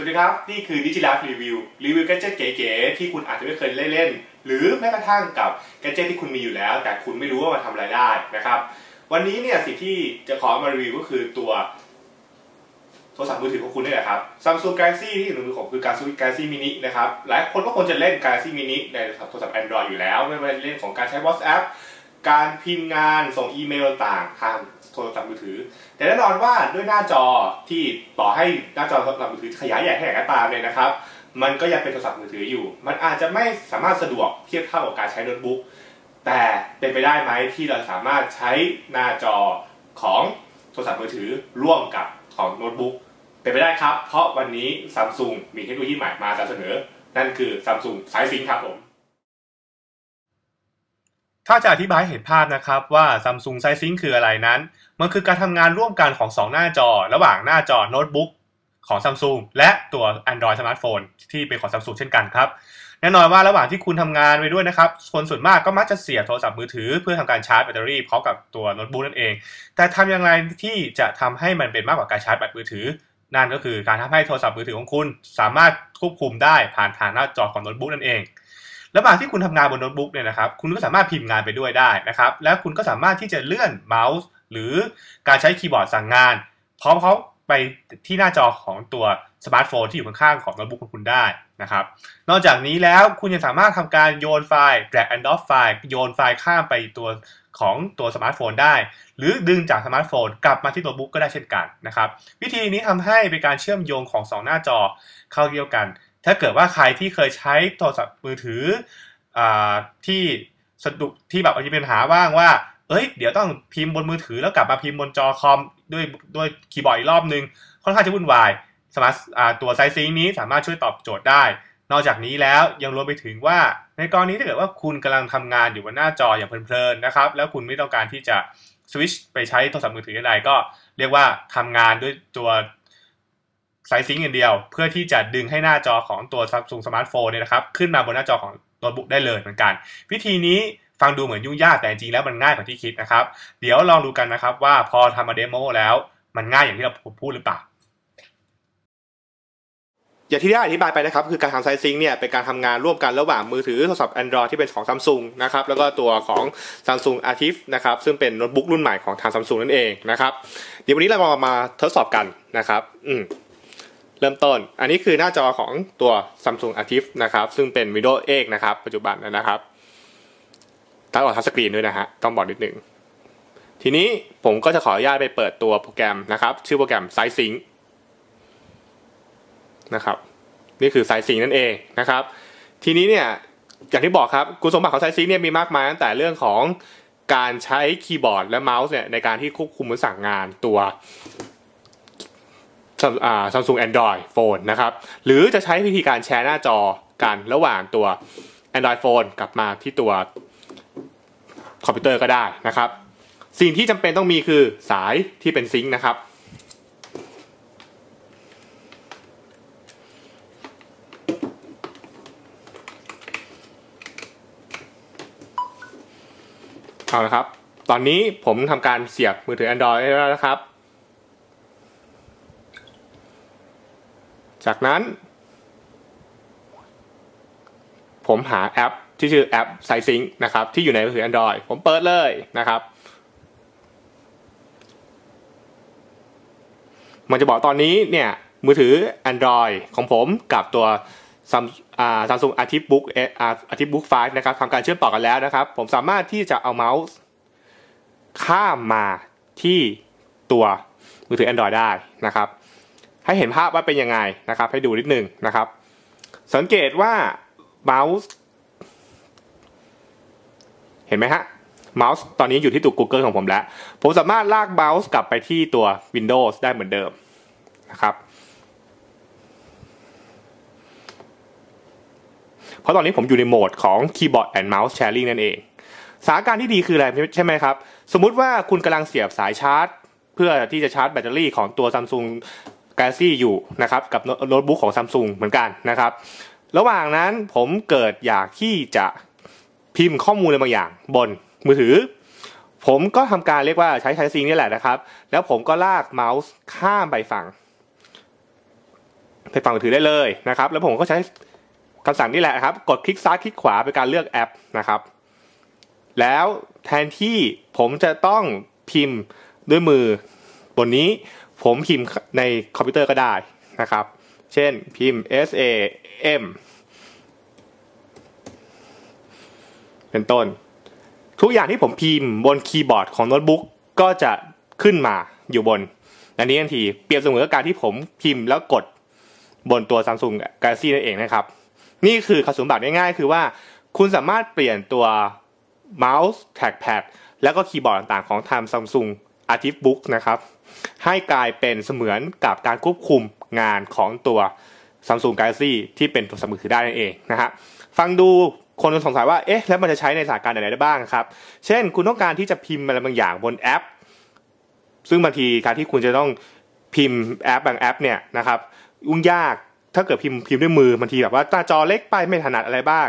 สวัสดีครับ นี่คือดิจิทัลรีวิวรีวิวแกจิตเก๋ๆที่คุณอาจจะไม่เคยเล่นหรือแม้กระทั่งกับแกจิตที่คุณมีอยู่แล้ว แต่คุณไม่รู้ว่ามันทำอะไรได้นะครับ วันนี้เนี่ยสิ่งที่จะขอมารีวิวก็คือตัวโทรศัพท์มือถือของคุณนี่แหละครับ Samsung Galaxy ที่อยู่ในมือผมคือ Galaxy Galaxy Mini นะครับหลายคนก็ควรจะเล่น Galaxy Mini ในโทรศัพท์ Android อยู่แล้ว ไม่ว่าจะเล่นของการใช้ WhatsApp การพิมพ์งานส่งอีเมลต่างทางโทรศัพท์มือถือ แต่แน่นอนว่าด้วยหน้าจอที่ต่อให้หน้าจอโทรศัพท์มือถือขยายใหญ่แค่ไหนก็ตามเนี่ยนะครับ มันก็ยังเป็นโทรศัพท์มือถืออยู่ มันอาจจะไม่สามารถสะดวกเทียบเท่ากับการใช้โน้ตบุ๊กแต่เป็นไปได้ไหมที่เราสามารถใช้หน้าจอของโทรศัพท์มือถือร่วมกับของโน้ตบุ๊กเป็นไปได้ครับ เพราะวันนี้ซัมซุงมีเทคโนโลยีใหม่มาเสนอ นั่นคือซัมซุงสายซิงครับผม ถ้าจะอธิบายเห็นภาพนะครับว่า Samsung s i z Sync คืออะไรนั้น มันคือการทำงานร่วมกันของ 2 หน้าจอ ระหว่างหน้าจอโน้ตบุ๊กของ Samsung และตัว Android สมาร์ทโฟนที่เป็นของ Samsung เช่นกันครับ แน่นอนว่าระหว่างที่คุณทำงานไปด้วยนะครับ คนส่วนมากก็มักจะเสียบโทรศัพท์มือถือ เพื่อทำการชาร์จแบตเตอรี่พร้อมกับตัวโน้ตบุ๊กนั่นเอง แต่ทำอย่างไรที่จะทำให้มันเป็นมากกว่าการชาร์จแบตมือถือนั่นก็คือการทำให้โทรศัพท์มือถือของคุณ สามารถควบคุมได้ผ่านทางหน้าจอของโน้ตบุ๊กนั่นเอง ระหว่างที่คุณทำงานบนโน้ตบุ๊กเนี่ยนะครับคุณก็สามารถพิมพ์งานไปด้วยได้นะครับแล้วคุณก็สามารถที่จะเลื่อนเมาส์ หรือการใช้คีย์บอร์ดสั่งงานพร้อมเขาไปที่หน้าจอของตัวสมาร์ทโฟนที่อยู่ข้างๆของโน้ตบุ๊กของคุณได้นะครับ นอกจากนี้แล้วคุณยังสามารถทำการโยนไฟล์ drag and drop ไฟล์โยนไฟล์ข้ามไปตัวของตัวสมาร์ทโฟนได้ หรือดึงจากสมาร์ทโฟนกลับมาที่โน้ตบุ๊กก็ได้เช่นกันนะครับ วิธีนี้ทำให้เป็นการเชื่อมโยงของ 2 หน้าจอเข้าเดียวกัน ถ้าเกิดว่าใครที่เคยใช้โทรศัพท์มือถืออที่สะดุกที่แบบอาจจะเป็นปัญหาว่างว่า เอ้ย เดี๋ยวต้องพิมพ์บนมือถือแล้วกลับมาพิมพ์บนจอคอมด้วยด้วยคีย์บอร์ดอีกรอบนึง ค่อนข้างจะวุ่นวายสมาร์ทตัวไซซิงนี้สามารถช่วยตอบโจทย์ได้ นอกจากนี้แล้วยังรวมไปถึงว่า ในกรณีถ้าเกิดว่าคุณกำลังทำงานอยู่บนหน้าจออย่างเพลินๆนะครับ แล้วคุณไม่ต้องการที่จะสวิชไปใช้โทรศัพท์มือถืออะไรก็เรียกว่าทำงานด้วยตัว ไซซิงอย่างเดียว เพื่อที่จะดึงให้หน้าจอของตัว Samsung สมาร์ทโฟนเนี่ยนะครับขึ้นมาบนหน้าจอของโน้ตบุ๊กได้เลยเหมือนกัน วิธีนี้ฟังดูเหมือนยุ่งยากแต่จริงแล้วมันง่ายกว่าที่คิดนะครับ เดี๋ยวลองดูกันนะครับว่าพอทำมาเดโมแล้วมันง่ายอย่างที่เราพูดหรือเปล่าอย่างที่ได้อธิบายไปนะครับคือการทำไซซิงเนี่ยเป็นการทำงานร่วมกันระหว่างมือถือโทรศัพท์ Android ที่เป็นของ Samsung นะครับแล้วก็ตัวของ Samsung Active นะครับซึ่งเป็นโน้ตบุ๊กรุ่นใหม่ของทาง Samsung นั่นเองนะครับเดี๋ยววันนี้เรามามาทดสอบกันนะครับ อืม เริ่มต้น อันนี้คือหน้าจอของตัว Samsung Active นะครับ ซึ่งเป็น Windows 8นะครับ ปัจจุบันนะครับตั้งออกทัชสกรีนด้วยนะฮะ ต้องบอกนิดหนึ่ง ทีนี้ผมก็จะขออนุญาตไปเปิดตัวโปรแกรมนะครับ ชื่อโปรแกรม s i z e Sync นะครับ นี่คือ s i z e Sync นั่นเองนะครับ ทีนี้เนี่ย อย่างที่บอกครับ คุณสมบัติของ s i z e Sync เนี่ยมีมากมายตั้งแต่เรื่องของการใช้คีย์บอร์ดและเมาส์เนี่ยในการที่ควบคุมสั่งงานตัว ซัมซุงแอนดรอยโฟนนะครับ หรือจะใช้วิธีการแชร์หน้าจอกันระหว่างตัว Android Phone กลับมาที่ตัวคอมพิวเตอร์ก็ได้นะครับ สิ่งที่จำเป็นต้องมีคือสายที่เป็นซิงค์นะครับ เอาละครับ ตอนนี้ผมทำการเสียบมือถือ Android แล้วนะครับ จากนั้น ผมหาแอปที่ชื่อแอป s i z e Sync นะครับ ที่อยู่ในมือถือ Android ผมเปิดเลยนะครับ มันจะบอกตอนนี้เนี่ยมือถือ Android ของผมกับตัว Samsung Active Book Active Book 5นะครับทำการเชื่อมต่อกันแล้วนะครับ ผมสามารถที่จะเอาเมาส์ข้ามมาที่ตัวมือถือ Android ได้นะครับ ให้เห็นภาพว่าเป็นยังไงนะครับ ให้ดูนิดนึงนะครับ สังเกตว่าเมาส์เห็นไหมฮะเมาส์ตอนนี้อยู่ที่ตัว Google ของผมแล้ว ผมสามารถลากเมาส์กลับไปที่ตัว Windows ได้เหมือนเดิมนะครับ เพราะตอนนี้ผมอยู่ในโหมดของ Keyboard and Mouse Sharing นั่นเองสถานการณ์ที่ดีคืออะไรใช่ไหมครับ สมมุติว่าคุณกำลังเสียบสายชาร์จ เพื่อที่จะชาร์จแบตเตอรี่ของตัว Samsung Galaxy อยู่นะครับกับโน้ตบุ๊กของ Samsung เหมือนกันนะครับ ระหว่างนั้นผมเกิดอยากที่จะพิมพ์ข้อมูลอะไรบางอย่างบนมือถือ ผมก็ทำการเรียกว่าใช้ใช้ซิงนี่แหละนะครับ แล้วผมก็ลากเมาส์ข้ามไปฝั่งในฝั่งมือถือได้เลยนะครับ แล้วผมก็ใช้คำสั่งนี่แหละครับ กดคลิกซ้ายคลิกขวาเป็นการเลือกแอปนะครับ แล้วแทนที่ผมจะต้องพิมพ์ด้วยมือบนนี้ ผมพิมพ์ในคอมพิวเตอร์ก็ได้นะครับ เช่นพิมพ์ S A M เป็นต้น ทุกอย่างที่ผมพิมพ์บนคีย์บอร์ดของโน้ตบุ๊กก็จะขึ้นมาอยู่บน อันนี้ทันทีเปรียบเสมือนกับการที่ผมพิมพ์แล้วกดบนตัว Samsung Galaxy นั่นเองนะครับ นี่คือคุณสมบัติง่ายๆ คือว่าคุณสามารถเปลี่ยนตัวเมาส์แท็กแพดแล้วก็คีย์บอร์ดต่างๆของทาง Samsung Artist Book นะครับ ให้กลายเป็นเสมือนกับการควบคุมงานของตัว Samsung Galaxy ที่เป็นตัวสมือถือได้นั่นเองนะฮะฟังดูคนสงสัยว่า เอ๊ะ แล้วมันจะใช้ในสถานการณ์ไหนได้บ้างครับ เช่น คุณต้องการที่จะพิมพ์อะไรบางอย่างบนแอป ซึ่งบางทีการที่คุณจะต้องพิมพ์แอปบางแอปเนี่ยนะครับยุ่งยาก ถ้าเกิดพิมพ์พิมพ์ด้วยมือบางทีแบบว่าหน้าจอเล็กไปไม่ถนัดอะไรบ้าง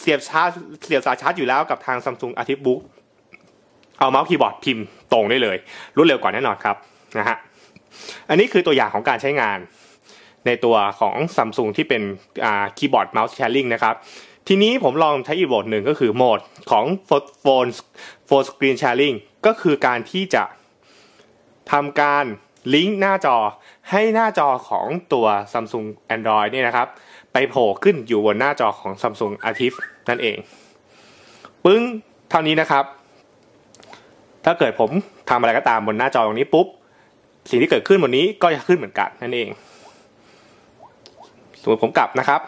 เสียบชาร์จเสียบสายชาร์จอยู่แล้วกับทาง Samsung a r t i Book เอาเมาส์คีย์บอร์ดพิมพ์ตรงได้เลย รวดเร็วกว่าแน่นอนครับนะฮะอันนี้คือตัวอย่างของการใช้งาน ในตัวของ Samsung ที่เป็นคีย์บอร์ดเมาส์แชร์ลิงนะครับทีนี้ผมลองใช้อีกโหมดหนึ่งก็คือโหมดของโฟนโฟนสกรีนแชร์ลิงก็คือการที่จะทำการลิงก์หน้าจอให้หน้าจอของตัว Samsung Android นี่นะครับ ไปโผล่ขึ้นอยู่บนหน้าจอของ Samsung Artif นั่นเอง ปึ้งเท่านี้นะครับ ถ้าเกิดผมทำอะไรก็ตามบนหน้าจอตรงนี้ปุ๊บ สิ่งที่เกิดขึ้นบนนี้ก็จะขึ้นเหมือนกันนั่นเอง สมมติผมกลับนะครับ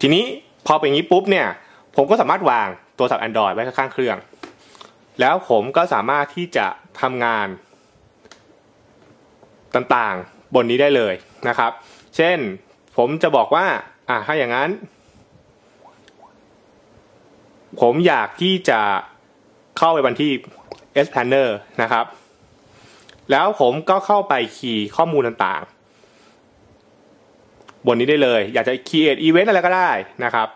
ทีนี้พอเป็นอย่างนี้ปุ๊บเนี่ย ผมก็สามารถวางตัวสับ Android ไว้ข้างเครื่อง แล้วผมก็สามารถที่จะทำงานต่างๆบนนี้ได้เลยนะครับ เช่นผมจะบอกว่า อ่าถ้าอย่างนั้น ผมอยากที่จะ เข้าไปบันที่ S Planner นะครับ แล้วผมก็เข้าไปคีย์ข้อมูลต่างบนนี้ได้เลย อยากจะ create event อะไรก็ได้นะครับ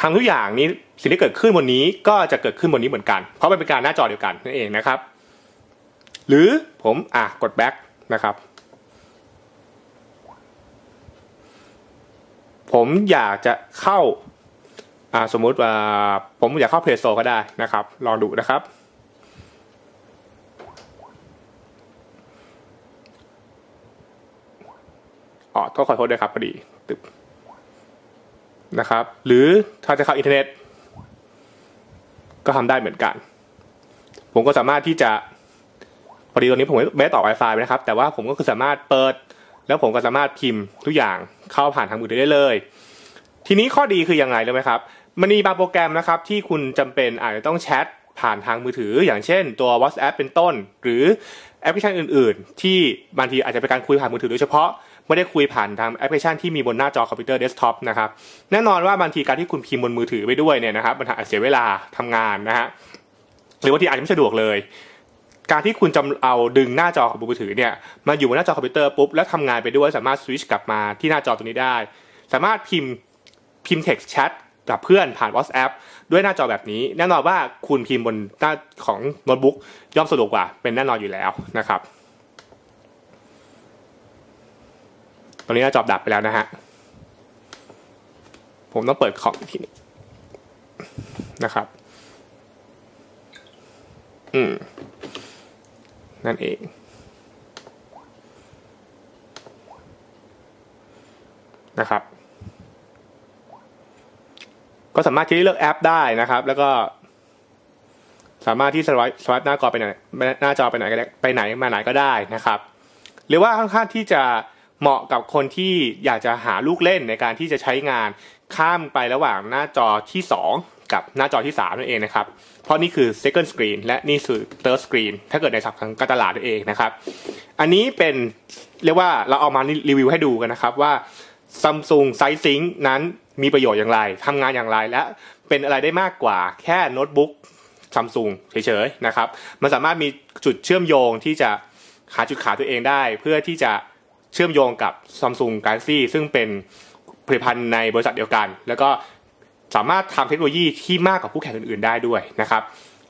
ทำทุกอย่างนี้สิ่งที่เกิดขึ้นบนนี้ก็จะเกิดขึ้นบนนี้เหมือนกัน เพราะมันเป็นการหน้าจอเดียวกันนั่นเองนะครับ หรือผมอะกด back นะครับ ผมอยากจะเข้าสมมุติว่าผมอยากเข้าเพจโซก็ได้นะครับ ลองดูนะครับ อ๋อโทษขอโทษด้วยครับพอดีตึบนะครับ หรือถ้าจะเข้าอินเทอร์เน็ต ก็ทำได้เหมือนกัน ผมก็สามารถที่จะ อดีตรงนี้ผมไม่ได้ต่อ Wi-Fi นะครับ แต่ว่าผมก็คือสามารถเปิด แล้วผมก็สามารถพิมพ์ทุกอย่างเข้าผ่านทางมือถือได้เลย ทีนี้ข้อดีคือยังไงรู้ไหมครับ มันมีบางโปรแกรมนะครับที่คุณจำเป็นอาจจะต้องแชทผ่านทางมือถือ อย่างเช่น ตัว WhatsApp เป็นต้น หรือแอปพลิเคชันอื่น ๆ ที่บางทีอาจจะเป็นการคุยผ่านมือถือโดยเฉพาะไม่ได้คุยผ่านทางแอปพลิเคชันที่มีบนหน้าจอคอมพิวเตอร์เดสก์ท็อปนะครับแน่นอนว่าบางทีการที่คุณพิมพ์บนมือถือไปด้วยเนี่ยนะครับมันอาจเสียเวลาทำงานนะฮะหรือบาที่อาจจะไม่สะดวกเลย การที่คุณจำเอาดึงหน้าจอของมือถือเนี่ยมาอยู่บนหน้าจอคอมพิวเตอร์ปุ๊บแล้วทำงานไปด้วยสามารถสวิชกลับมาที่หน้าจอตัวนี้ได้ สามารถพิมพ์พิมพ์ text chat กับเพื่อนผ่าน WhatsApp ด้วยหน้าจอแบบนี้ แน่นอนว่าคุณพิมพ์บนหน้าของโน้ตบุ๊กย่อมสะดวกกว่า เป็นแน่นอนอยู่แล้วนะครับ ตอนนี้หน้าจอดับไปแล้วนะฮะ ผมต้องเปิดคอมทีนี้นะครับ อืม นั่นเอง นะครับ ก็สามารถที่เลือกแอปได้นะครับ แล้วก็สามารถที่สวายสวายหน้าจอไปไหนหน้าจอไปไหนก็ได้ไปไหนมาไหนก็ได้นะครับ หรือว่าค่อนข้างที่จะเหมาะกับคนที่อยากจะหาลูกเล่นในการที่จะใช้งานข้ามไประหว่างหน้าจอที่ 2 กับหน้าจอที่ 3 นั่นเองนะครับ เพราะนี่คือ second screen และนี่คือ third screen ถ้าเกิดในสับทางการตลาดนั่นเองนะครับ อันนี้เป็นเรียกว่าเราเอามารีวิวให้ดูกันนะครับว่า Samsung Side Sync นั้นมีประโยชน์อย่างไรทำงานอย่างไร และเป็นอะไรได้มากกว่าแค่โน้ตบุ๊กซัมซุงเฉยๆนะครับ มันสามารถมีจุดเชื่อมโยงที่จะหาจุดขายตัวเองได้ เพื่อที่จะเชื่อมโยงกับ Samsung Galaxy ซึ่งเป็นผลิตภัณฑ์ในบริษัทเดียวกัน แล้วก็ สามารถทำเทคโนโลยีที่มากกว่าคู่แข่งอื่น ๆได้ด้วยนะครับ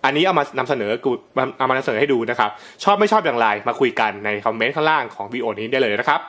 อันนี้เอามานำเสนอกูเอามานำเสนอให้ดูนะครับ ชอบไม่ชอบอย่างไรมาคุยกันในคอมเมนต์ข้างล่างของวิดีโอนี้ได้เลยนะครับ